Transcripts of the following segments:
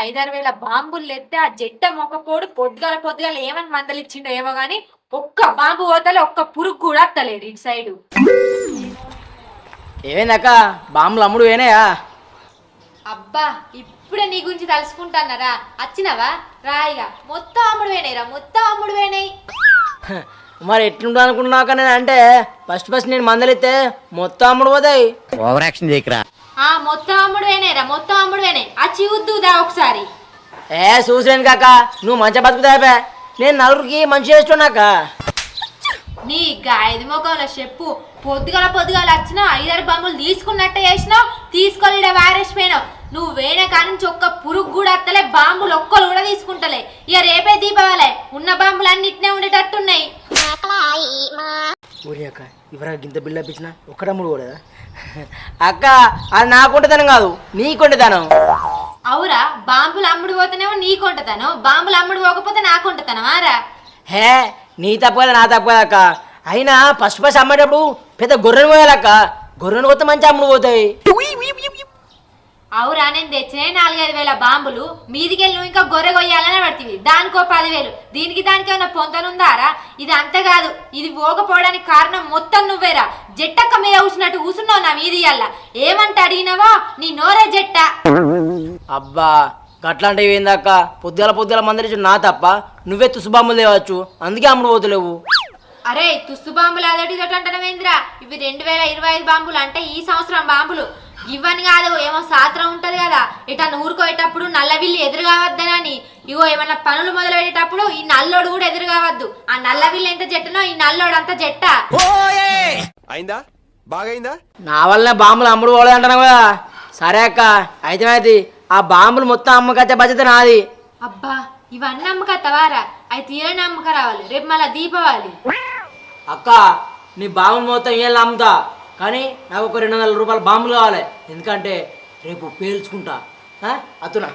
ఐదారు వేల బాంబులు ఎత్తే ఆ జట్ట మొక్కపోడు పొద్దుగాల పొద్దుగాల ఏమని మందలిచ్చిండో ఏమో గాని ఒక్క బాంబు పోతలే ఒక్క పురుగు కూడా అత్తలేదు ఇటు సైడు. ఏమైందక్క? బాంబులు అమ్ముడు పోయినాయా? అబ్బా ఇప్పుడే నీ గురించి తలుసుకుంటానరా వచ్చినవా రాయిగా మొత్తం అమ్ముడు పోయినాయిరా మొత్తం అమ్ముడు హ, మరి ఎట్లుంటా అనుకున్నాక నేను అంటే ఫస్ట్ ఫస్ట్ నేను మందలిస్తే మొత్తం అమ్ముడు పోతాయి. ఓవర్ యాక్షన్ చేయకరా. ఆ మొత్తం అమ్ముడు పోయినాయిరా మొత్తం అమ్ముడు పోయినాయి ఆ చివుద్దుదా ఒకసారి. ఏ చూసాను కాక నువ్వు మంచిగా బతుకుతాపే నేను నలుగురికి మంచి చేస్తున్నాక నీ గాయది ముఖంలో చెప్పు పొద్దుగల పొద్దుగాల వచ్చినావు ఐదారు బొమ్మలు తీసుకున్నట్టే చేసినావు తీసుకొని వారేసిపోయినావు. నువ్వు వేరే కాడి నుంచి ఒక్క పురుగు కూడా అత్తలే బాంబులు ఒక్కరు కూడా తీసుకుంటలే. ఇక రేపే దీపావళి. ఉన్న బాంబులు అన్నిటినే ఉండేటట్టున్నాయి ఊరి అక్క ఇవరా గింత బిల్లు ఇచ్చిన ఒక్కడమ్ముడు కూడా అక్క అది నాకుంటదనం కాదు నీకుంటదనం అవురా బాంబులు అమ్ముడు పోతేనేమో నీ కొంటతాను బాంబులు అమ్ముడు పోకపోతే నా కొంటతాను ఆరా? హే నీ తప్పు కదా నా తప్పు కదా అక్క. అయినా ఫస్ట్ ఫస్ట్ అమ్మేటప్పుడు పెద్ద గొర్రెను పోయాలక్క. గొర్రెను కొత్త మంచి అమ్ముడు పోతాయి. అవురా నేను తెచ్చినే నాలుగైదు వేల బాంబులు. మీదికెళ్ళి నువ్వు ఇంకా గొర్రె కొయ్యాలనే పడుతుంది దానికో పదివేలు. దీనికి దానికి ఏమైనా పొంతనుందారా? ఇది అంత కాదు. ఇది పోకపోవడానికి కారణం మొత్తం నువ్వేరా. జట్టక్క మీద కూర్చున్నట్టు కూర్చున్నావు నా మీది అల్ల ఏమంట అడిగినావో? నీ నోరే జట్ట. అబ్బా గట్లాంటివి ఏందక్క? పొద్దుల పొద్దుల మందరి నా తప్ప. నువ్వే తుసుబాంబులు తేవచ్చు. అందుకే అమ్ముడు పోతలేవు. అరే తుస్సు బాంబులు అదొకటి ఇదొకటి అంటనమేంద్రా ఇవి రెండు వేల ఇరవై ఐదు బాంబులు అంటే ఈ సంవత్సరం బాంబులు. ఇవన్నీ కాదు ఏమో సాత్రం ఉంటది కదా. ఇట ఊరుకోయేటప్పుడు నల్లవిల్లి ఎదురు కావద్దనని ఇగో ఏమన్నా పనులు మొదలు పెట్టేటప్పుడు ఈ నల్లోడు కూడా ఎదురు కావద్దు. ఆ నల్లవిల్లి ఎంత జట్టనో ఈ నల్లోడు అంత జట్ట. అయిందా? బాగైందా నా వల్లనే బాంబులు అమ్ముడు పోలేదు అంటున్నావు కదా. సరే అక్క అయితే అయితే ఆ బాంబులు మొత్తం అమ్మకచ్చే బాధ్యత నాది. అబ్బా ఇవన్నీ అమ్మకత్తవారా అవి తీరని అమ్మక రావాలి రేపు మళ్ళా దీపావళి అక్క నీ బాంబులు మొత్తం ఏళ్ళు అమ్ముతా? కానీ నాకు ఒక రెండు వందల రూపాయల బాంబులు కావాలి. ఎందుకంటే రేపు పేల్చుకుంటా? అతునా.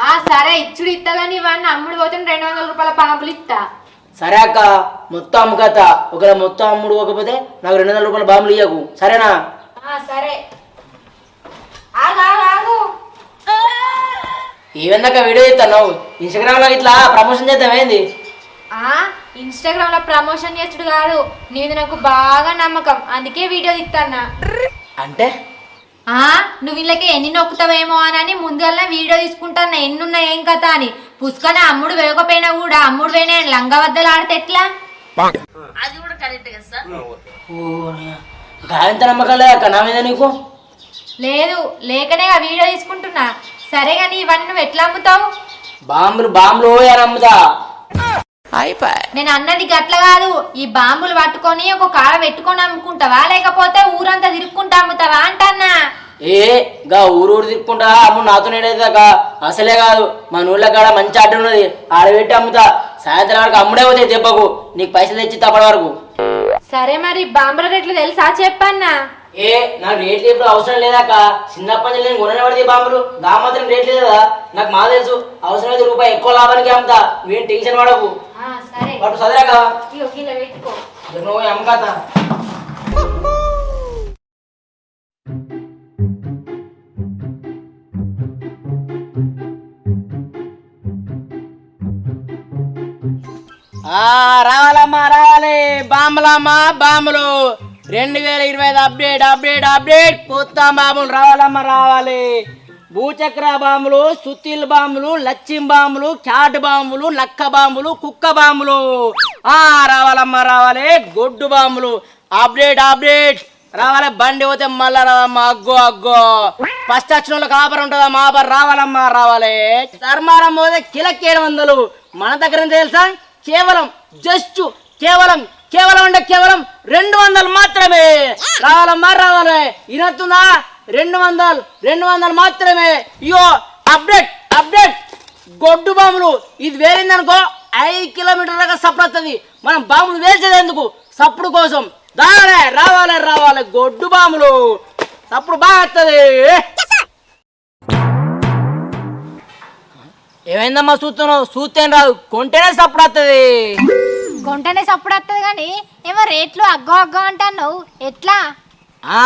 ఆ సరే ఇచ్చుడు ఇస్తా కానీ ఇవన్నీ అమ్ముడు పోతే రెండు వందల రూపాయల బాంబులు ఇస్తా సరే అక్క మొత్తం అమ్ముకత్తా ఒకవేళ మొత్తం అమ్ముడు పోకపోతే నాకు రెండు వందల రూపాయల బాంబులు ఇయ్యకు. సరేనా? సరే. ఏవెందాక వీడియో ఇస్తాను ఇన్స్టాగ్రామ్లో ఇట్లా ప్రమోషన్ చేద్దాం ఏంది? ఆ ఇన్స్టాగ్రామ్లో ప్రమోషన్ చేసుడు కాదు. నీది నాకు బాగా నమ్మకం. అందుకే వీడియో ఇస్తానా అంటే? ఆ? నువ్వు వీళ్ళకి ఎన్ని నొక్కుతావేమో అని ముందుగా వీడియో తీసుకుంటానా ఎన్ని ఉన్నాయి ఏం కథ అని. పుష్కన అమ్ముడు వేయకపోయినా కూడా అమ్ముడు వేయనా లంగవద్దలు ఆడితే ఎట్లా? ఓ గాయంత నమ్మకం లేదు నీకు? లేకనే ఆ వీడియో తీసుకుంటున్నా. సరే కానీ ఇవన్నీ నువ్వు ఎట్లా అమ్ముతావు? బాంబులు బాంబులు అని నేను అన్నది గట్ల కాదు. ఈ బాంబులు పట్టుకొని ఒక కాడ పెట్టుకొని అమ్ముకుంటావా? లేకపోతే ఊరంతా తిరుక్కుంటా అమ్ముతావా అంటన్నా? ఏ గా ఊరు ఊరు తిప్పుకుంటా అమ్ము నాతో నేడేదాకా అసలే కాదు. మన ఊళ్ళో కాడ మంచి అడ్డు ఉన్నది. ఆడ పెట్టి అమ్ముతా. సాయంత్రం వరకు అమ్ముడే పోతాయి దెబ్బకు. నీకు పైసలు తెచ్చి తప్పటి వరకు. సరే మరి బాంబుల రేట్లు తెలుసా చెప్పన్నా? ఏ నాకు రేట్లు ఎప్పుడు అవసరం లేదాక చిన్నప్పటి నుంచి నేను కొననే పడితే బాంబులు? దా మాత్రం రేట్ లేదా? నాకు మా తెలుసు. అవసరమైతే రూపాయి ఎక్కువ లాభానికి అమ్ముతా. నువ్వేం టెన్షన్ పడకు. ఆ, సరే. వాడు చదిరాక నువ్వు అమ్మకాత ఆ, రావాలమ్మా రావాలి. బాంబులమ్మా బాంబులు. రెండు వేల ఇరవై ఐదు అప్డేట్ అప్డేట్ అప్డేట్ కొత్త బాంబులు రావాలమ్మ రావాలి. భూచక్ర బాంబులు సుత్తిల్ బాంబులు లచ్చిం బాంబులు క్యాట్ బాంబులు నక్క బాంబులు కుక్క బాంబులు. ఆ రావాలమ్మ రావాలి. గొడ్డు బాంబులు. అప్డేట్ అప్డేట్ రావాలి బండి పోతే మళ్ళా రావమ్మా అగ్గో అగ్గో. ఫస్ట్ వచ్చిన వాళ్ళకి ఆఫర్ ఉంటుందమ్మా ఆఫర్. రావాలమ్మా రావాలి. ధర్మారం పోతే కిలక్ ఏడు వందలు. మన దగ్గర తెలుసా? కేవలం జస్ట్ కేవలం కేవలం అంటే కేవలం రెండు వందలు మాత్రమే. రావాలమ్మా రావాలి. ఇనత్తుందా రెండు వందలు రెండు వందలు మాత్రమే. ఇయో అప్డేట్ అప్డేట్. గొడ్డు బాంబులు. ఇది వేరిందనుకో ఐదు కిలోమీటర్ దాకా సప్పుడు మనం బాంబులు వేసేది ఎందుకు? సప్పుడు కోసం. దానే రావాలి రావాలి. గొడ్డు బాంబులు. సప్పుడు బాగా వస్తుంది ఏమైందమ్మా చూస్తున్నావు చూస్తేం రాదు. కొంటేనే సప్పుడు వస్తుంది కొంటనే సప్పుడు వస్తుంది కానీ ఏమో రేట్లు అగ్గో అగ్గో అంటున్నావు. ఎట్లా? ఆ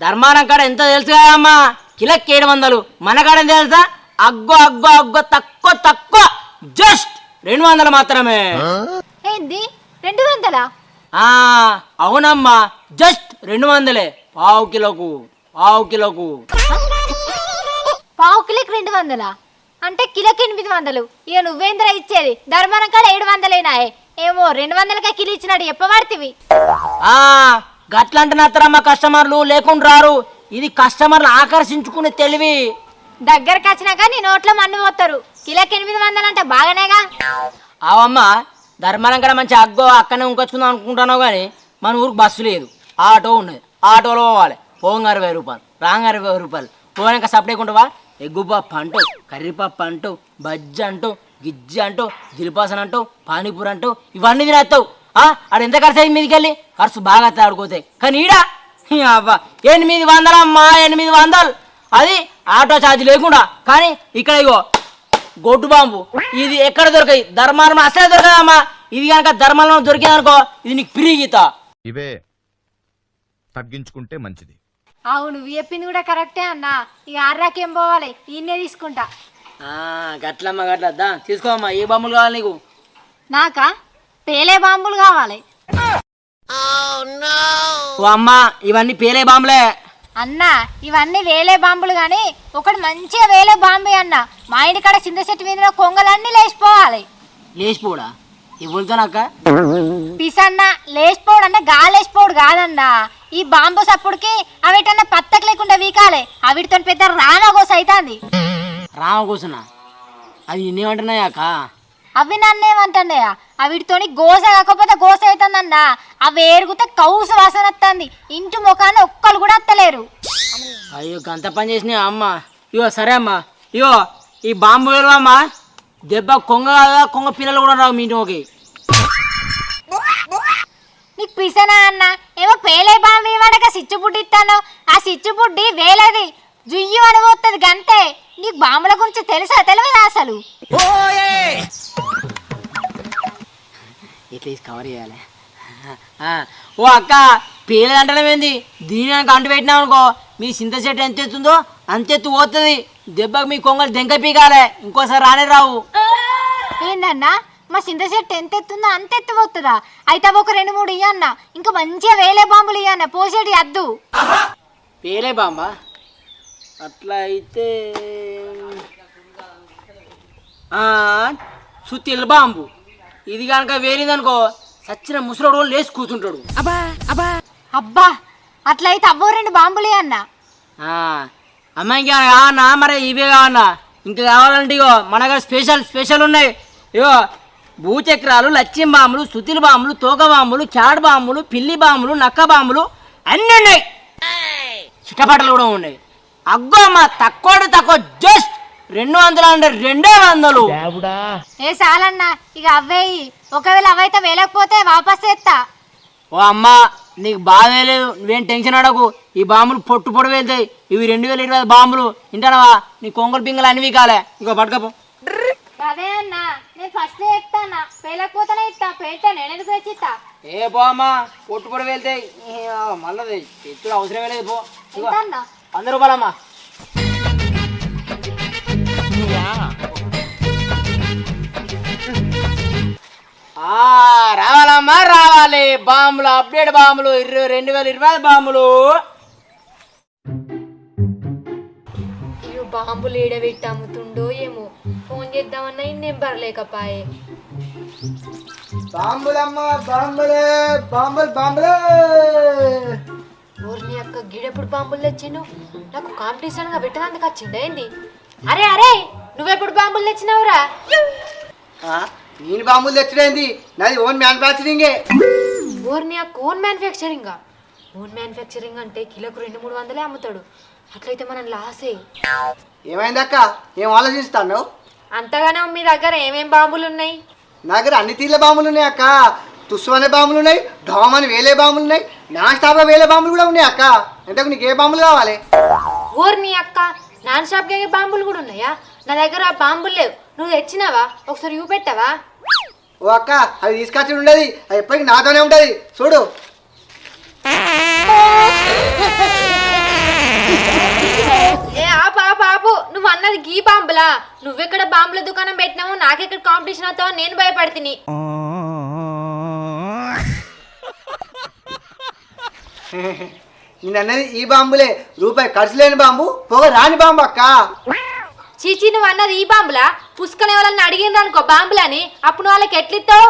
ధర్మారం కాడ ఎంత తెలుసు కదమ్మా. కిలోకి ఏడు వందలు. మనకాడేం తెలుసా? అగ్గో అగ్గో అగ్గో తక్కువ తక్కువ. జస్ట్ రెండు వందలు మాత్రమే. ఏంది? రెండు వందలా? ఆ అవునమ్మా. జస్ట్ రెండు వందలే. పావు కిలోకు పావు కిలోకు. పావు కిలోకి రెండు వందలా? అంటే కిలోకి ఎనిమిది వందలు. ఇక నువ్వేంద్ర ఇచ్చేది? ధర్మనం కాడ ఏడు వందలేనాయే ఏమో రెండు వందలకే కిలో ఇచ్చినాడు చెప్పబడితివి ఆ గట్లంటున్నారమ్మా కస్టమర్లు లేకుండా రారు. ఇది కస్టమర్లు ఆకర్షించుకునే తెలివి. దగ్గరకు వచ్చినాక నీ నోట్లో మన్ను పోతారు. కిలోకి ఎనిమిది వందలు అంటే బాగానేగా? అవమ్మ ధర్మారం కూడా మంచి అగ్గో అక్కనే ఉంకొచ్చుకుందాం అనుకుంటున్నావు కానీ మన ఊరికి బస్సు లేదు. ఆటో ఉన్నది. ఆటోలో పోవాలి. పోంగా అరవై రూపాయలు. రాంగ అరవై రూపాయలు. పోయాక సపరేకుంటావా ఎగ్గు పప్పు అంటూ కర్రీపప్పు అంటూ బజ్జి అంటూ గిజ్జి అంటూ దిలిపాసన అంటూ పానీపూరి అంటూ ఇవన్నీ తినేస్తావు. ఆ, ఆడ ఎంత ఖర్చు అయింది మీదికి వెళ్ళి ఖర్చు బాగా తాడుకోతాయి కానీ ఈడ ఈ అవ్వ ఎనిమిది వందలమ్మా ఎనిమిది వందలు. అది ఆటో ఛార్జ్ లేకుండా. కానీ ఇక్కడ ఇగో గొడ్డు బాంబు. ఇది ఎక్కడ దొరకాయి ధర్మారం అసలే దొరకదమ్మా ఇది కనుక ధర్మంలో దొరికింది అనుకో ఇది నీకు ఫ్రీ గీత. ఇవే తగ్గించుకుంటే మంచిది. అవును నువ్వు చెప్పింది కూడా కరెక్టే అన్న. ఇక ఆర్రాకేం పోవాలి? ఈయనే తీసుకుంటా. గట్లమ్మ గట్ల. దా తీసుకోమ్మా ఏ బాంబులు కావాలి నీకు? నాకా? పేలే బాంబులు కావాలి. ఓ అమ్మ ఇవన్నీ పేలే బాంబులే. అన్న ఇవన్నీ వేలే బాంబులు గాని ఒకటి మంచిగా వేలే బాంబే అన్న. మా ఇంటికాడ చింత చెట్టు మీద కొంగలన్నీ లేచిపోవాలి. లేచిపోడా ఇవ్వలతోనక్క పిసన్న లేచిపోడు అంటే గాలేసిపోడు కాదన్నా. ఈ బాంబు సప్పుడుకి అవిటన్నా పత్తకు లేకుండా వీకాలే. అవిటితో పెద్ద రామగోస అవుతుంది రామ కూర్చున్నా అవి నిన్నేమంటున్నాయి అక్క అవి నన్నేమంటాయా అవిటితోని గోస కాకపోతే గోస అవుతుందన్న అవి ఏరుగుతే కౌసు వాసన వస్తుంది ఇంటి ముఖాన్ని ఒక్కరు కూడా వత్తలేరు అయ్యో గంత పని చేసినాయి అమ్మ. ఇగో సరే అమ్మా. ఇగో ఈ బాంబు వేరు అమ్మా? దెబ్బ కొంగ కాదా కొంగ పిల్లలు కూడా రావు మీ ఇంటికి. నీకు పిసనా అన్న? ఏమో పేలే బాంబు ఇవ్వడక సిచ్చు బుడ్డి ఇస్తాను ఆ సిచ్చు బుడ్డి వేలేది. జుయ్యి అని పోతుంది గంతే. నీకు బాంబుల గురించి తెలుసా తెలియదా అసలు? కవర్ చేయాలి. ఆ, ఓ అక్క పేలది అంటడం ఏంది? దీని అంటు పెట్టినాం అనుకో మీ చింత చెట్టు ఎంత ఎత్తుందో అంత ఎత్తు పోతుంది. దెబ్బకి మీ కొంగలు దెంక పీకాలే. ఇంకోసారి రానే రావు. ఏందన్నా మా చింత చెట్టు ఎంత ఎత్తుందో అంత ఎత్తు పోతుందా? అయితే అవి ఒక రెండు మూడు ఇయ్యన్న. ఇంకా మంచిగా వేలే బాంబులు ఇయ్యన్న. పోసేటి అద్దు. పేలే బాంబా? అట్లా అయితే ఆ, సుత్తిల్ బాంబు. ఇది కనుక వేరిందనుకో సచ్చిన ముసలోడు లేచి కూర్చుంటాడు. అబ్బా అట్లయితే అవ్వో రెండు బాంబులు ఇయ్యన్న ఆ, అమ్మ ఇంకా కావన్నా మరి ఇవే కావన్నా ఇంకా కావాలంటే ఇగో మన దగ్గర స్పెషల్ స్పెషల్ ఉన్నాయి. ఇగో భూచక్రాలు లచ్చిం బాంబులు సుతిల బాంబులు తోక బాంబులు క్యాడ్ బాంబులు పిల్లి బాంబులు నక్క బాంబులు అన్నీ ఉన్నాయి. చిట్టపట్టలు కూడా ఉన్నాయి. అగ్గో అమ్మ తక్కువ తక్కువ జస్ట్ రెండు వందలు అంటే రెండే వందలు. ఏ చాలన్నా ఇక అవ్వేయి ఒకవేళ అవైతే వేలకపోతే వాపస్ చేస్తా. ఓ అమ్మ నీకు బాధే లేదు నువ్వేం టెన్షన్ అడకు ఈ బాంబులు పొట్టు పొడి వెళ్తాయి. ఇవి రెండు వేల ఇరవై బాంబులు. వింటానవా? నీ కొంగలు పింగలు అన్ని కాలే. ఇంకో పట్టుకపో. అదే అన్న నేను ఫస్ట్ చెప్తానా. పేలకపోతేనే ఇస్తా. పేట నేను ఎందుకు తెచ్చిస్తా ఏ పో అమ్మా పొట్టు పొడి వెళ్తాయి. మళ్ళీ తెచ్చుడు అవసరమే లేదు పో. వంద రూపాయలమ్మా ఆ, రావాలమ్మా రావాలి. బాంబులు అప్డేట్ బాంబులు ఇరవై రెండు వేల ఇరవై బాంబులు బాంబులు ఏడబెట్టి అమ్ముతుండో ఏమో. ఫోన్ చేద్దామన్నా ఈ నెంబర్ లేకపాయే. బాంబులమ్మ బాంబులే బాంబులు బాంబులే. ఊరిని గిడెప్పుడు బాంబులు తెచ్చిండు? నాకు కాంపిటీషన్గా పెట్టడానికి వచ్చిండు ఏంది? అరే అరే నువ్వెప్పుడు బాంబులు తెచ్చినావురా? నేను బాంబులు తెచ్చడేంది నాది ఓన్ మ్యానుఫ్యాక్చరింగే. ఊరిని అక్క ఓన్ మ్యానుఫ్యాక్చరింగ్? ఓన్ మ్యానుఫ్యాక్చరింగ్ అంటే కిలోకు రెండు మూడు వందలే అమ్ముతాడు. అట్లయితే మనం లాసే. ఏమైందక్క? ఏం ఆలోచిస్తాను అంతగానో మీ దగ్గర ఏమేం బాంబులు ఉన్నాయి నా దగ్గర అన్ని తీర్ల బాంబులు ఉన్నాయి అక్క. తుస్సు అనే బాంబులు ఉన్నాయి ఢోమ్ అని వేలే బాంబులు ఉన్నాయి నాన్ స్టాప్ వేలే బాంబులు కూడా ఉన్నాయి అక్క. ఎంతకు నీకు ఏ బాంబులు కావాలి? ఊరిని అక్క నాన్ స్టాప్గా బాంబులు కూడా ఉన్నాయా? నా దగ్గర ఆ బాంబులు లేవు. నువ్వు తెచ్చినావా? ఒకసారి ఇవి పెట్టావా? ఓ అక్క అది తీసుకొచ్చి ఉండేది. అది ఎప్పటికీ నాతోనే ఉంటుంది. చూడు. ఏ నువ్వు అన్నది గీ బాంబులా? నువ్వెక్కడ బాంబుల దుకాణం పెట్టినావు నాకెక్కడ కాంపిటీషన్ అవుతావో నేను భయపడుతుంది నేను అన్నది ఈ బాంబులే. రూపాయి ఖర్చు లేని బాంబు పొగ రాని బాంబు అక్క. చీచీ నువ్వు అన్నది ఈ బాంబులా? పుష్కలు ఎవరన్నా అడిగిండ్రు అనుకో బాంబులని. అప్పుడు నువ్వు వాళ్ళకి ఎట్లిస్తావు?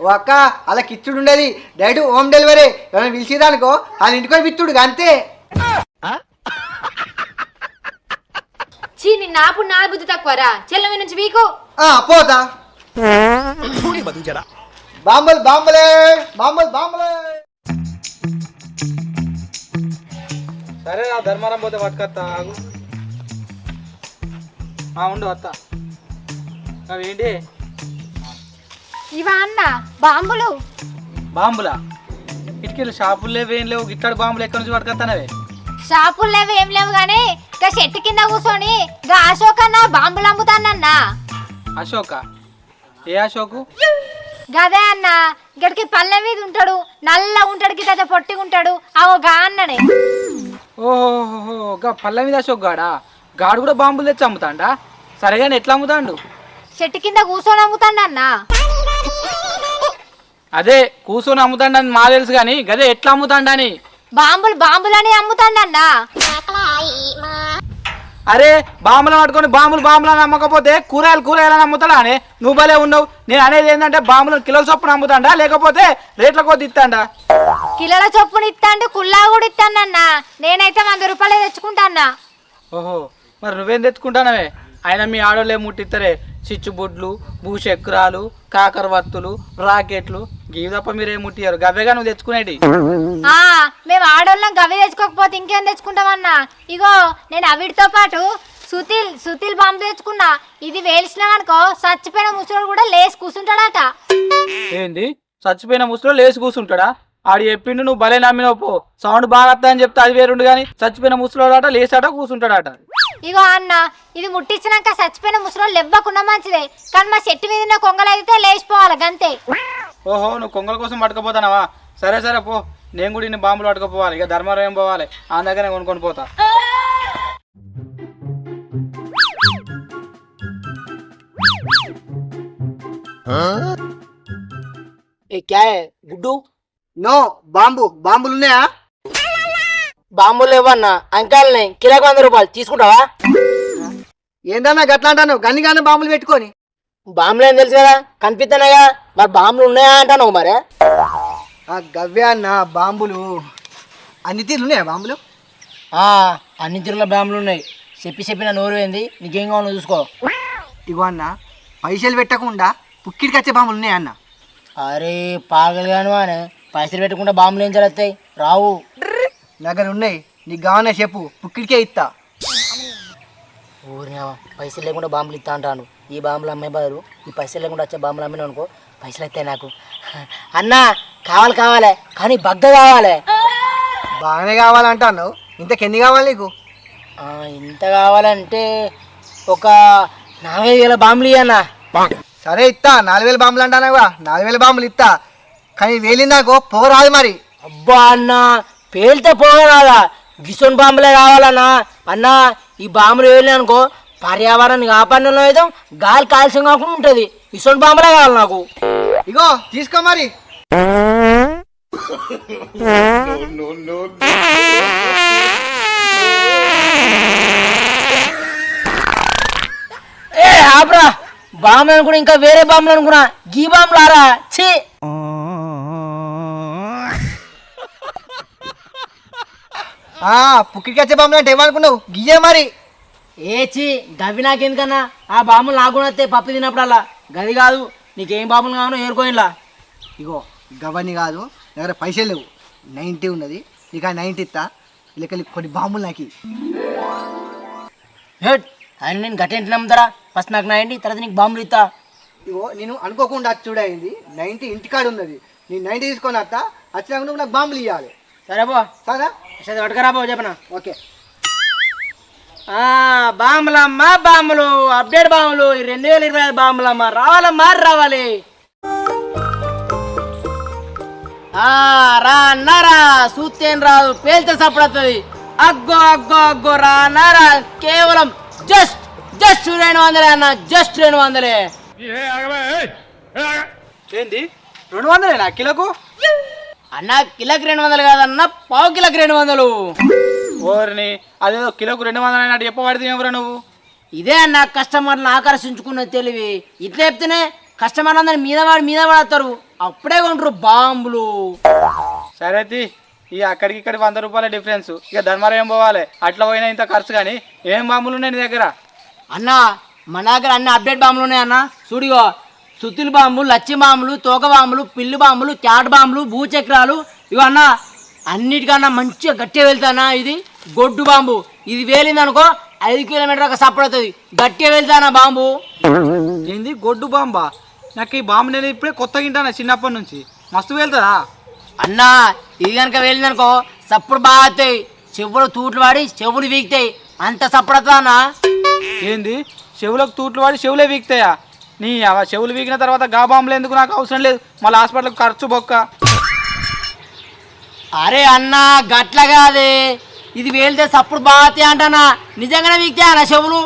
ఓ అక్క అలా కిచ్చుడు ఉండేది. Direct home delivery. ఎవరైనా పిలిచిరానుకో వాళ్ళ ఇంటికి విత్తుడు అంతే. చీ నిన్న ఆపు నా బుద్ధి తక్కువరా? చెల్లవి నుంచి వీకు. ఆ, పోతా. బాంబులు బాంబులే బాంబులు బాంబులే. సరే నా ధర్మారం పోతే పట్టుకొస్తా ఆగు. ఉండు వస్తా అవేంటి ఇవా అన్న బాంబులు. బాంబులా? ఇటుకెళ్ళి షాపులు లేవు ఏం లేవు గిట్లాడు బాంబులు ఎక్కడి నుంచి పట్టుకొస్తానవే? షాపులు లేవు ఏం లేవు గానీ గా చెట్టు కింద కూర్చొని గా అశోక్ అన్న బాంబులు అమ్ముతానన్నా. అశోక? ఏ అశోకు? గదే అన్న ఇక్కడికి పల్లె మీద ఉంటాడు నల్ల ఉంటాడు గిట్ట పొట్టిగా ఉంటాడు అవో గా అన్ననే. ఓహోహో గా పళ్ళ మీద అశోక్ గాడా? గాడు కూడా బాంబులు తెచ్చి అమ్ముతాండా? సరేగాని ఎట్లా అమ్ముతాండు? చెట్టు కింద కూర్చొని అమ్ముతాడు అన్న? అదే కూర్చొని అమ్ముతాండని మా తెలుసు కానీ గదే ఎట్లా అమ్ముతాండని బాంబులు బాంబులని అమ్ముతాడు అన్న? అరే బాంబులు పట్టుకొని బాంబులు బాంబులు అని అమ్మకపోతే కూరగాయలు కూరగాయలు అమ్ముతాడా అని? నువ్వు భలే ఉన్నావు. నేను అనేది ఏంటంటే బాంబులు కిలో చొప్పున అమ్ముతాండా లేకపోతే రేట్ల కొద్ది ఇస్తాండా? కిలోల చొప్పున ఇస్తాండు కుల్లా కూడా ఇస్తానన్న. నేనైతే వంద రూపాయలే తెచ్చుకుంటాన్నా. ఓహో మరి నువ్వేం తెచ్చుకుంటానవే? ఆయన మీ ఆడోళ్ళే ముట్టిస్తారే చిచ్చుబుడ్లు భూచక్రాలు కాకరవత్తులు రాకెట్లు గీవి తప్ప మీరేం ముట్టియారు గవ్వేగా నువ్వు తెచ్చుకునేటి. ఆ మేము ఆడోళ్ళం గవి తెచ్చుకోకపోతే ఇంకేం తెచ్చుకుంటామన్నా? ఇగో నేను అవిటితో పాటు సుతిల్ సుతిల్ బాంబు తెచ్చుకున్నా. ఇది వేల్చినామనుకో చచ్చిపోయిన ముసలోడు కూడా లేచి కూర్చుంటాడట ఏంది? చచ్చిపోయిన ముసలో లేచి కూర్చుంటాడా ఆడు చెప్పిండు నువ్వు భలే నమ్మినవు పో. సౌండ్ బాగా వస్తా చెప్తే అది వేరుండు కానీ చచ్చిపోయిన ముసలోడాట లేచాట కూర్చుంటాడట ఇగో అన్న ఇది ముట్టించినాక చచ్చిపోయిన ముసలోడు లెవ్వకున్నా మంచిదే. కానీ మా చెట్టు మీద ఉన్న కొంగలు అయితే లేచిపోవాలి గంతే. ఓహో నువ్వు కొంగల కోసం పట్టుకపోతానవా? సరే సరే పో. నేను కూడా ఇన్ని బాంబులు పట్టుకపోవాలి. ఇక ధర్మారం ఏం పోవాలి? ఆ దగ్గర కొనుక్కొని పోతా. ఏ క్యా? గుడ్డు? No bomb. బాంబులు ఉన్నాయా బాంబులు ఇవ్వన్నా అంకాలని కిలోకి వంద రూపాయలు తీసుకుంటావా? ఏందన్నా గట్లా అంటాను గన్ని కానీ బాంబులు పెట్టుకొని. బాంబులు ఏం తెలుసు కదా? కనిపిస్తున్నాయా? మరి బాంబులు ఉన్నాయా అంటాను మరి? ఆ గవ్య అన్న బాంబులు. అన్ని తీర్లు ఉన్నాయా బాంబులు? ఆ, అన్ని తీరుల బాంబులు ఉన్నాయి. చెప్పి చెప్పిన నోరు ఏంది? నీకేం కావాలో చూసుకో. ఇగో అన్న పైసలు పెట్టకుండా పుక్కిడికి వచ్చే బాంబులు ఉన్నాయా అన్న? అరే పాగలిగాను అని పైసలు పెట్టకుండా బాంబులు ఏం జరుగుతాయి? రావు. నా దగ్గర ఉన్నాయి నీకు కావాలనే చెప్పు పుక్కిడికే ఇస్తా ఊరినా పైసలు లేకుండా బాంబులు ఇస్తా అంటాను ఈ బాంబులు అమ్మే బదులు ఈ పైసలు లేకుండా వచ్చే బాంబులు అమ్మిన అనుకో పైసలు వస్తాయి నాకు. అన్నా కావాలి కావాలి కానీ బగ్గ కావాలి. బాగానే కావాలంటాను ఇంతకెన్ని కావాలి నీకు? ఇంత కావాలంటే ఒక నాలుగైదు వేల బాంబులు ఇయ్యన్నా సరే ఇస్తా నాలుగు వేల బాంబులు అంటానావా నాలుగు వేల బాంబులు ఇస్తా కానీ వేలిందాకో పొగ రాదు మరి. అబ్బా అన్న పేలితే పోగరాదా. గిసోన్ బాంబులే కావాలన్నా. అన్న ఈ బాంబులు వేయలే అనుకో పర్యావరణాన్ని కాపాడడంలో అయితే గాలి కాల్సిన కాకుండా ఉంటుంది. ఇసోన్ బాంబులే కావాలి నాకు. ఇగో తీసుకో మరి. ఏ ఆపరా. బాంబులు అనుకున్నా ఇంకా వేరే బాంబులు అనుకున్నా. గీ బాంబులు ఆరా ఛీ ఆ పుక్కిడికి వచ్చే బాంబులు అంటే ఏమనుకున్నావు? గియ్యే మరి. ఏ ఛీ గవి నాకెందుకన్నా? ఆ బాంబులు నాకు కూడా వస్తాయి పప్పు తిన్నప్పుడల్లా. గది కాదు నీకేం బాంబులు కావాలో ఏరుకోయిలా ఇగో గవని కాదు నా దగ్గర పైసలు లేవు. నైంటీ ఉన్నది నీకు ఆ నైంటీ ఇస్తా లెక్కలి కొన్ని బాంబులు నాకు. హెడ్ ఆయన నేను గట్టేంటి నమ్ముతారా? ఫస్ట్ నాకు నాయండి తర్వాత నీకు బాంబులు ఇస్తా ఇగో నేను అనుకోకుండా చూడైంది నైంటీ ఇంటికాడ ఉన్నది నేను నైంటీ తీసుకొని వస్తా వచ్చినాక నువ్వు నాకు బాంబులు ఇవ్వాలి సరే బో సరే పట్టుకరా బో చెప్పనా? ఓకే. బాంబులమ్మ బాంబులు అప్డేట్ బాంబులు రెండు వేల ఇరవై ఐదు బాంబులమ్మ రావాలమ్మా రావాలి? ఆ, రా అన్నారా చూస్తేం రాదు పేల్తే సపడుతుంది అగ్గో అగ్గో అగ్గో రా అన్నారా కేవలం జస్ట్ జస్ట్ రెండు వందలే అన్న జస్ట్ రెండు వందలే. ఏంది? రెండు వందలేనా కిలోకు? అన్న కిలోకి రెండు వందలు కాదన్న పావు కిలోకి రెండు వందలు. ఓరిని అదేదో కిలోకు రెండు వందలు అయినట్టు చెప్పబడితే ఎవరా నువ్వు? ఇదే అన్న కస్టమర్లను ఆకర్షించుకున్న తెలివి. ఇట్లా చెప్తేనే కస్టమర్లు అందరు మీద వాడి మీద పడతారు అప్పుడే కొంటారు బాంబులు. సరే తీ ఈ అక్కడికి ఇక్కడికి వంద రూపాయల డిఫరెన్స్. ఇక ధర్మారం ఏం పోవాలి? అట్లా పోయినా ఇంత ఖర్చు కానీ ఏం బాంబులు ఉన్నాయి నీ దగ్గర? అన్న మన దగ్గర అన్ని అప్డేట్ బాంబులు ఉన్నాయి అన్న. చూడిగో సుత్తులు బాంబులు లచ్చి బాంబులు తోక బాంబులు పిల్లి బాంబులు క్యాట్ బాంబులు భూచక్రాలు ఇగో అన్న అన్నిటికన్నా మంచిగా గట్టిగా వెళ్తానా ఇది? గొడ్డు బాంబు. ఇది వేలింది అనుకో ఐదు కిలోమీటర్ దాకా సపోర్ట్ అవుతుంది. గట్టిగా వెళ్తానా బాంబు? ఏంది? గొడ్డు బాంబా? నాకు ఈ బాంబు నేను ఇప్పుడే కొత్తగా వింటాను చిన్నప్పటి నుంచి. మస్తు వెళ్తారా? అన్న ఇది కనుక వెళ్ళిందనుకో సప్పుడు బాగా అవుతాయి. చెవులు తూట్లు వాడి చెవులు వీగుతాయి అంత అన్న? ఏంది? చెవులకు తూట్లు వాడి చెవులే వీక్తాయా? నీ ఆ చెవులు వీకిన తర్వాత గా బాంబులు ఎందుకు నాకు అవసరం లేదు? మళ్ళీ హాస్పిటల్కి ఖర్చు బొక్క. అరే అన్న గట్ల కాదే. ఇది వేలితే సప్పుడు బాగా అంటానా? నిజంగానే వీక్తాయి అన్న చెవులు?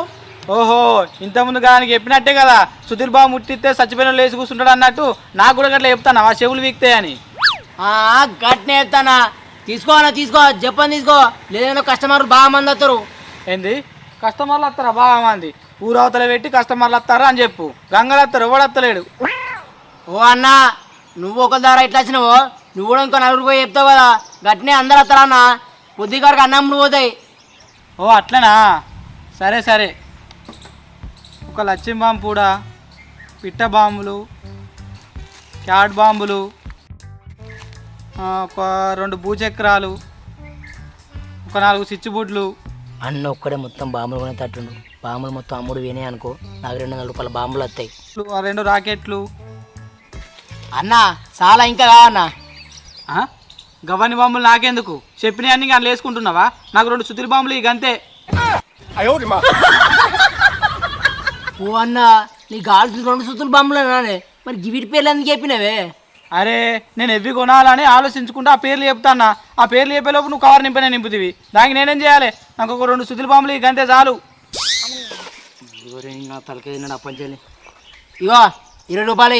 ఓహో ఇంతకుముందు దానికి చెప్పినట్టే కదా. సుధీర్ బాబు ముట్టిస్తే చచ్చిపోయిన వాళ్ళు లేచి కూర్చుంటాడు అన్నట్టు నాకు కూడా గట్లా చెప్తాను? ఆ చెవులు వీక్తాయని. ఆ, గట్నే చెప్తానా? తీసుకో అన్న తీసుకో చెప్పని తీసుకో. లేదంటే కస్టమర్లు బాగా మంది వస్తారు. ఏంది? కస్టమర్లు వస్తారా? బాగా మంది. ఊరవతల పెట్టి కస్టమర్లు వస్తారా అని చెప్పు. గంగలు వస్తారు ఎవడు వస్తలేడు. ఓ అన్న నువ్వు ఒక దారా ఇట్లా వచ్చినావో? నువ్వు కూడా ఇంకో నలుగురు పోయి చెప్తావు కదా. గట్నే అందరు వస్తారా అన్న? పొద్దుగారికి అన్నమ్ముడు పోతాయి. ఓ అట్లనా? సరే సరే. ఒక లచ్చింగ్ బాంబు కూడా పిట్ట బాంబులు క్యాట్ బాంబులు ఆ, ఒక రెండు భూచక్రాలు ఒక నాలుగు సిచ్చుబుడ్లు అన్న ఒక్కడే మొత్తం బాంబులు కొనే తట్టుండు బాంబులు మొత్తం అమ్ముడు వినే అనుకో నాకు రెండు వందల రూపాయల బాంబులు వస్తాయి. ఆ రెండు రాకెట్లు. అన్న చాలా ఇంకా కావన్న ఆ? గవ్వని బాంబులు నాకెందుకు? చెప్పిన అన్ని కానీ వేసుకుంటున్నావా? నాకు రెండు సుతిరి బాంబులు ఇక అంతే. ఓ అన్న నీ గాల్సిన రెండు సుత్తులు బాంబులు అన్నానే. మరి గివిటి పేర్లు ఎందుకు చెప్పినవే? అరే నేను ఎవ్వి కొనాలని ఆలోచించుకుంటూ ఆ పేర్లు చెప్తానా ఆ పేర్లు చెప్పేలోపు నువ్వు కవర్ నింపిన నింపుతివి. దానికి నేనేం చేయాలి? నాకు ఒక రెండు సుతిరి బాంబులు ఇక అంతే చాలు. నా తలకే తిన్నాడు అప్పంచాలి ఇగో ఇరవై రూపాయలు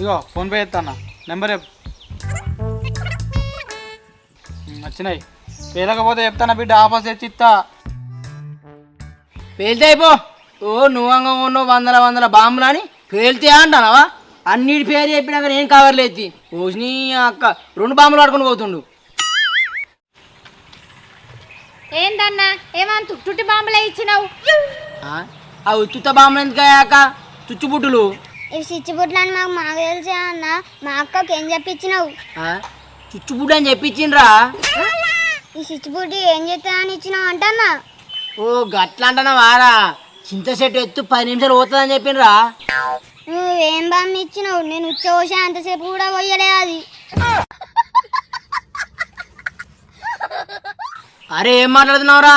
ఇగో ఫోన్పే చేస్తానా నెంబర్ చెప్పు. వచ్చినాయి. పేలకపోతే చెప్తానా బిడ్డ ఆఫర్స్ తెచ్చి ఇస్తా. పేలితే అయిపో. ఓ నువ్వంగా ఉన్నావు వందల వందల బాంబులు అని పేలితే అంటానవా అన్నిటి పేరు చెప్పినాక నేను కవర్లు ఎత్తి ఓసిని అక్క రెండు బాంబులు పడుకొని పోతుండు. ఏందన్నా? ఏమంత తుట్టి బాంబులే ఇచ్చినావు? ఆ? ఆ ఉత్తుత బాంబులు ఎందుకు అయ్యాక? చుచ్చుబుట్టులు ఇవి సిచ్చిబుట్లు అని మాకు మాకు తెలిసే అన్న. మా అక్కకి ఏం చెప్పించినావు ఆ? చుచ్చుబుడ్డు అని చెప్పించిండ్రా ఈ సిచ్చిబుడ్డి ఏం చేస్తా అని ఇచ్చినావు అంటన్నా? ఓ గట్లా అంటున్నా వారా? చింత చెట్టు ఎత్తు పది నిమిషాలు పోతుందని చెప్పిండ్రా నువ్వు ఏం బామ్మ ఇచ్చినావు? నేను ఉచ్చోసే అంతసేపు కూడా పోయలే అది. అరే ఏం మాట్లాడుతున్నావురా?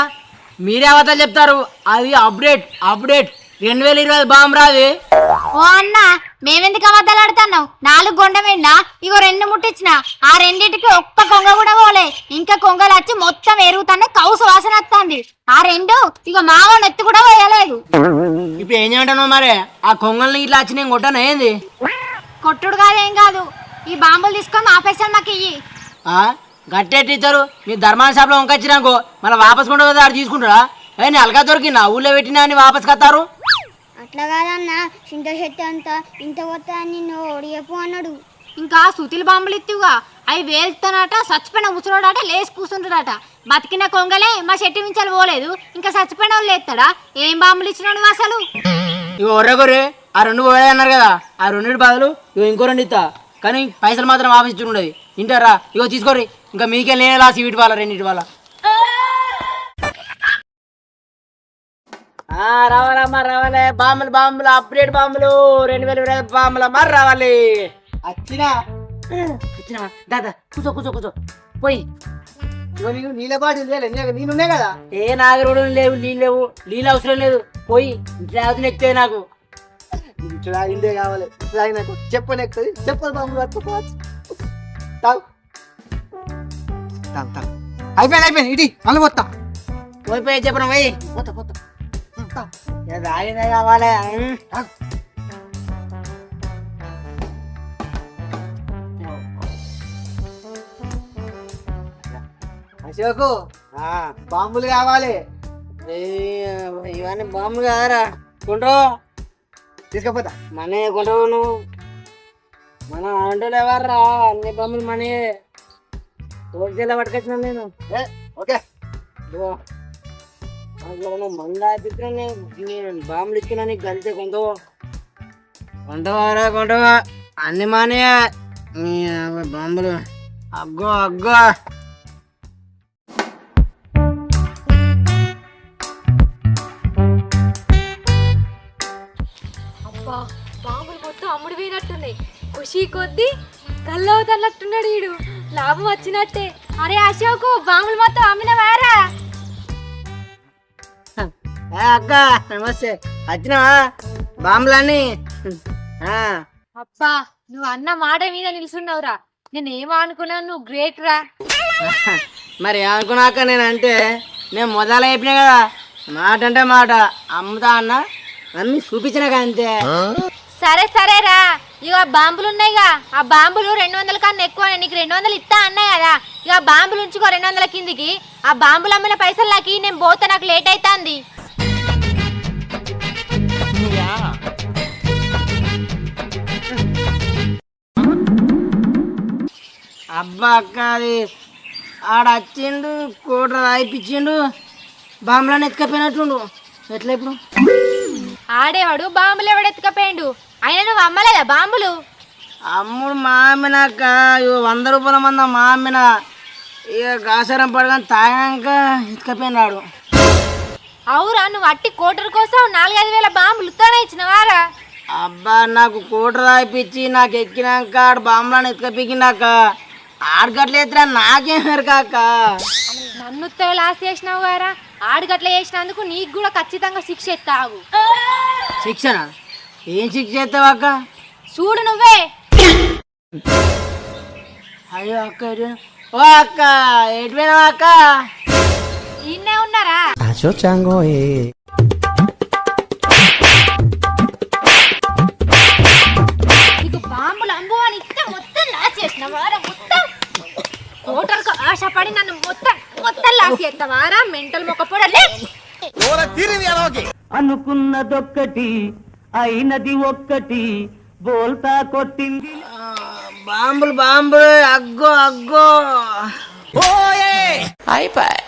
మీరే అవతలు చెప్తారు. అది అప్డేట్ అప్డేట్. రెండు వేల ఇరవై బాంబు రాది. ఓ అన్న మేమెందుకు అబద్ధాలు ఆడుతున్నావు నాలుగు గొండ వెండా ఇగో రెండు ముట్టించిన ఆ రెండింటికి ఒక్క కొంగ కూడా పోలే. ఇంకా కొంగలు వచ్చి మొత్తం ఎరుగుతానే కౌసు వాసన వస్తుంది. ఆ రెండు ఇగో మావ నెత్తి కూడా పోయలేదు. ఇప్పుడు ఏం చేయమంటున్నావు మరి? ఆ కొంగల్ని ఇట్లా వచ్చి నేను కొట్టాను ఏంది? కొట్టుడు కాదేం కాదు. ఈ బాంబులు తీసుకొని ఆపేసాను మాకు ఇయ్యి. ఆ? గట్టెట్టి ఇచ్చారు మీ ధర్మాన షాప్లో వంకొచ్చినాకో మళ్ళీ వాపస్ కొండ ఆడు తీసుకుంటారా ఏ నేను అలగా దొరికినా ఊళ్ళో పెట్టినా అని వాపస్ కత్తారు? అట్లా కాదన్న చింత చెట్టు అంతా ఇంత కొత్త అని నిన్ను ఓడియపు అన్నాడు. ఇంకా సుతిల బాంబులు ఇత్తివుగా అవి వేలుతానట చచ్చిపోయిన ముసలోడట లేచి కూర్చుంటాడట బతికిన కొంగలే మా చెట్టు మించాలి పోలేదు ఇంకా చచ్చిపోయిన వాళ్ళు లేస్తాడా? ఏం బాంబులు ఇచ్చినాడు అసలు? ఇగో ఒర్రెగొర్రె ఆ రెండు పోయాయి అన్నారు కదా ఆ రెండింటి బదులు ఇగో ఇంకో రెండు ఇస్తా కానీ పైసలు మాత్రం వాపస్ ఇచ్చి ఉండదు. ఇంటారా? ఇగో తీసుకోరి ఇంకా మీకే నేనే లాస్ వీటి వాళ్ళ రెండింటి వాళ్ళ. రావాలమ్మా రావాలి. బాంబులు బాంబులు అప్డేట్ బాంబులు. రెండు వేల ఇరవై బాంబులు అమ్మా రావాలి. వచ్చినా దాదా కూర్చో కూర్చో కూర్చో. పోయి. ఇగో నీకు నీళ్ళ బాటిల్ నీ- నేనున్నాయి కదా? ఏ నాగరుడు లేవు నీళ్ళు లేవు. నీళ్ళు అవసరం లేదు. పోయి ఇంట్లో ఎక్తే నాకు. ఇట్లా ఇండే కావాలి. ఇట్లా నాకు. చెప్పని ఎక్కుతుంది బాంబులు పట్టుకోవచ్చు అంతా తాగు అయిపోయింది అయిపోయింది. ఇటీ మళ్ళీ పోతా. పోయిపోయి చెప్పడం పోయి. పోతా పోతా. రాగిందే కావాలి. అశోకు ఆ, బాంబులు కావాలి. ఇవన్నీ బాంబులు కాదరా. కొంటో తీసుకపోతా. మనే కొంటావు నువ్వు. మన ఆంటోలు అన్ని బాంబులు మనీ హోల్సేల్ పట్టుకొచ్చినా నేను. ఏ, ఓకే. మందు నేను బాంబులు ఇచ్చిన నీకు కలిసే కొంటావు కొంటవారా కొంటవా అన్ని మానే బాంబులు. అగ్గో అగ్గో. అబ్బా బాంబులు మొత్తం అమ్ముడు పోయినట్టున్నాయి. ఖుషి కొద్దీ కల్లవుతన్నట్టున్నాడు వీడు లాభం వచ్చినట్టే. అరే అశోకు బాంబులు మొత్తం అమ్మిన వారా? అక్క నమస్తే. వచ్చినావా? బాంబులన్నీ? ఆ, అబ్బా నువ్వు అన్న మాట మీద నిలుచున్నావురా నేను ఏమో అనుకున్నాను నువ్వు గ్రేట్ రా? మరి అనుకున్నాక నేను అంటే నేను మొదలు చెప్పినా కదా మాట అంటే మాట. అమ్ముతా అన్న అన్ని చూపించినాక అంతే. సరే సరేరా. ఇక బాంబులు ఉన్నాయిగా ఆ బాంబులు రెండు వందల కన్నా ఎక్కువ నీకు రెండు వందలు ఇస్తా అన్నాయి కదా ఇక బాంబులు ఉంచుకో రెండు వందల కిందికి. ఆ బాంబులు అమ్మిన పైసలు నాకు నేను పోతా నాకు లేట్ అవుతుంది అబ్బా అక్క అది ఆడ వచ్చిండు కోట రాయిపించిండు బాంబులను ఎత్తుకపోయినట్టుండు. ఎట్లా ఇప్పుడు? ఆడేవాడు బాంబులు ఎవడు ఎత్తుకపోయిండు? అయినా నువ్వు అమ్మలేదా బాంబులు? అమ్ముడు మా అమ్మినాక ఇగో వంద రూపాయల మంద మా అమ్మిన ఇక కాసారం పడగానే తాగినాక ఎత్తుకపోయినాడు అవురా నువ్వు అట్టి కోటర్ కోసం నాలుగైదు వేల బాంబులు ఇస్తానే ఇచ్చినవారా అబ్బా నాకు కోట రాయిపించి నాకు ఎక్కినాక ఆడ బాంబులను ఎత్తుకపోయినాక ఆడగట్ల ఎత్తురా నాకేం కాక నన్ను లాస్ చేసినావు గారా? ఆడుగట్ల చేసినందుకు నీకు కూడా ఖచ్చితంగా శిక్ష ఎత్తావు. శిక్షణ ఏం శిక్ష చేస్తావు అక్క? చూడు నువ్వే. అయ్యో అక్క ఎటు ఓ అక్క ఎటు పోయినావు అక్క? ఈయనే ఉన్నారా? నీకు బాంబులు అంబు అని ఇస్తే మొత్తం లాస్ చేసినవారా మొత్తం. కోటర్కు ఆశపడి నన్ను మొత్తం మొత్తం లాస్ చేస్తావారా మెంటల్ మొక్క పొడలే అనుకున్నదొక్కటి అయినది ఒక్కటి బోల్తా కొట్టింది. బాంబులు బాంబులు అగ్గో అగ్గో. అయిపోయి